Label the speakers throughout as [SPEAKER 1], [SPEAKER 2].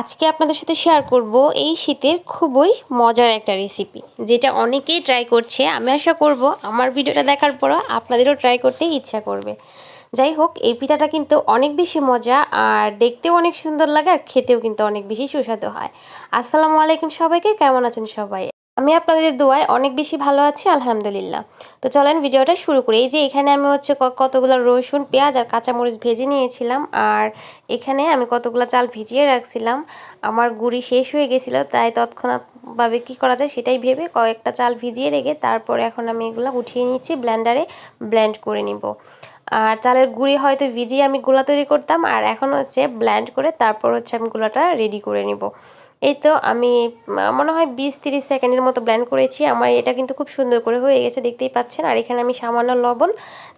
[SPEAKER 1] আজকে আপনাদের সাথে শেয়ার করব এই শীতের খুবই মজার একটা রেসিপি যেটা অনেকেই ট্রাই করছে। আমি আশা করব আমার ভিডিওটা দেখার পরও আপনাদেরও ট্রাই করতে ইচ্ছা করবে। যাই হোক, এই পিঠাটা কিন্তু অনেক বেশি মজা, আর দেখতেও অনেক সুন্দর লাগে, আর খেতেও কিন্তু অনেক বেশি সুস্বাদু হয়। আসসালামু আলাইকুম সবাইকে, কেমন আছেন সবাই? আমি আপনাদের দোয়ায় অনেক বেশি ভালো আছি, আলহামদুলিল্লাহ। তো চলেন ভিডিওটা শুরু করি। এই যে এখানে আমি হচ্ছে কতগুলো রসুন, পেঁয়াজ আর কাঁচামরিচ ভেজে নিয়েছিলাম আর এখানে আমি কতগুলো চাল ভিজিয়ে রাখছিলাম। আমার গুড়ি শেষ হয়ে গেছিল, তাই তৎক্ষণাৎভাবে কী করা যায় সেটাই ভেবে কয়েকটা চাল ভিজিয়ে রেখে তারপরে এখন আমি এগুলো উঠিয়ে নিচ্ছি ব্ল্যান্ডারে ব্ল্যান্ড করে নিব। আর চালের গুঁড়ি হয়তো ভিজিয়ে আমি গুলা তৈরি করতাম, আর এখন হচ্ছে ব্ল্যান্ড করে তারপর হচ্ছে আমি গুলাটা রেডি করে নিব। এই তো আমি মনে হয় বিশ তিরিশ সেকেন্ডের মতো ব্ল্যান্ড করেছি। আমার এটা কিন্তু খুব সুন্দর করে হয়ে গেছে, দেখতেই পাচ্ছেন। আর এখানে আমি সামান্য লবণ,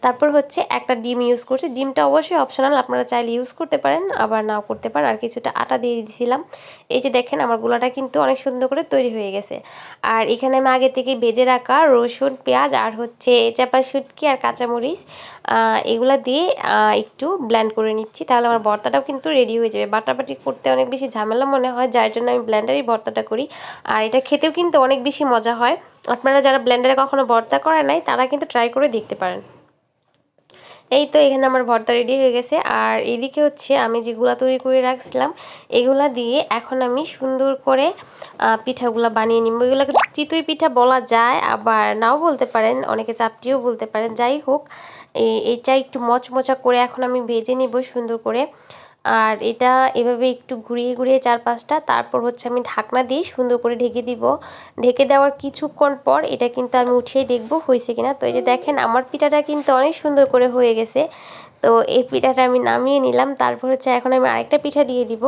[SPEAKER 1] তারপর হচ্ছে একটা ডিম ইউজ করছি। ডিমটা অবশ্যই অপশনাল আপনারা চাইলে ইউজ করতে পারেন, আবার নাও করতে পারেন। আর কিছুটা আটা দিয়ে দিয়েছিলাম এই যে দেখেন, আমার গোলাটা কিন্তু অনেক সুন্দর করে তৈরি হয়ে গেছে। আর এখানে আমি আগে থেকে ভেজে রাখা রসুন, পেঁয়াজ, আর হচ্ছে চাপা শুটকি আর কাঁচামরিচ এগুলা দিয়ে একটু ব্ল্যান্ড করে নিচ্ছি। তাহলে আমার ভর্তাটাও কিন্তু রেডি হয়ে যাবে। বাটাবাটি করতে অনেক বেশি ঝামেলা মনে হয়, যার জন্য আমি ব্ল্যান্ডারেই ভর্তাটা করি। আর এটা খেতেও কিন্তু অনেক বেশি মজা হয়। আপনারা যারা ব্ল্যান্ডারে কখনো ভর্তা করে নাই, তারা কিন্তু ট্রাই করে দেখতে পারেন। এই তো এখানে আমার ভর্তা রেডি হয়ে গেছে। আর এদিকে হচ্ছে আমি যেগুলা তৈরি করে রাখছিলাম, এগুলা দিয়ে এখন আমি সুন্দর করে পিঠাগুলো বানিয়ে নিব। এগুলোকে চিতই পিঠা বলা যায়, আবার নাও বলতে পারেন, অনেকে চাপটিও বলতে পারেন। যাই হোক এইটা একটু মচমচা করে এখন আমি ভেজে নিব সুন্দর করে। আর এটা এভাবে একটু ঘুরিয়ে ঘুরিয়ে চার পাঁচটা তারপর হচ্ছে আমি ঢাকনা দিয়ে সুন্দর করে ঢেকে দিব। ঢেকে দেওয়ার কিছুক্ষণ পর এটা কিন্তু আমি উঠিয়ে দেখব হয়েছে কিনা। তো এই যে দেখেন, আমার পিঠাটা কিন্তু অনেক সুন্দর করে হয়ে গেছে। তো এই পিঠাটা আমি নামিয়ে নিলাম, তারপর হচ্ছে এখন আমি আরেকটা পিঠা দিয়ে দিব।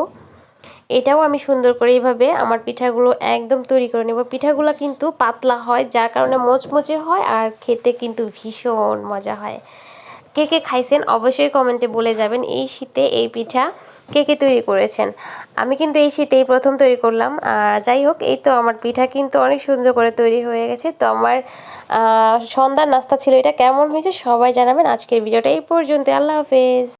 [SPEAKER 1] এটাও আমি সুন্দর করে এইভাবে আমার পিঠাগুলো একদম তৈরি করে নেব। পিঠাগুলো কিন্তু পাতলা হয়, যার কারণে মোচমোচে হয় আর খেতে কিন্তু ভীষণ মজা হয়। কে কে খাইছেন অবশ্যই কমেন্টে বলে যাবেন। এই শীতে এই পিঠা কে কে তৈরি করেছেন? আমি কিন্তু এই শীতেই প্রথম তৈরি করলাম। আর যাই হোক, এই তো আমার পিঠা কিন্তু অনেক সুন্দর করে তৈরি হয়ে গেছে। তো আমার সন্ধ্যার নাস্তা ছিল এটা। কেমন হয়েছে সবাই জানাবেন। আজকের ভিডিওটা এই পর্যন্ত আল্লাহ হাফেজ।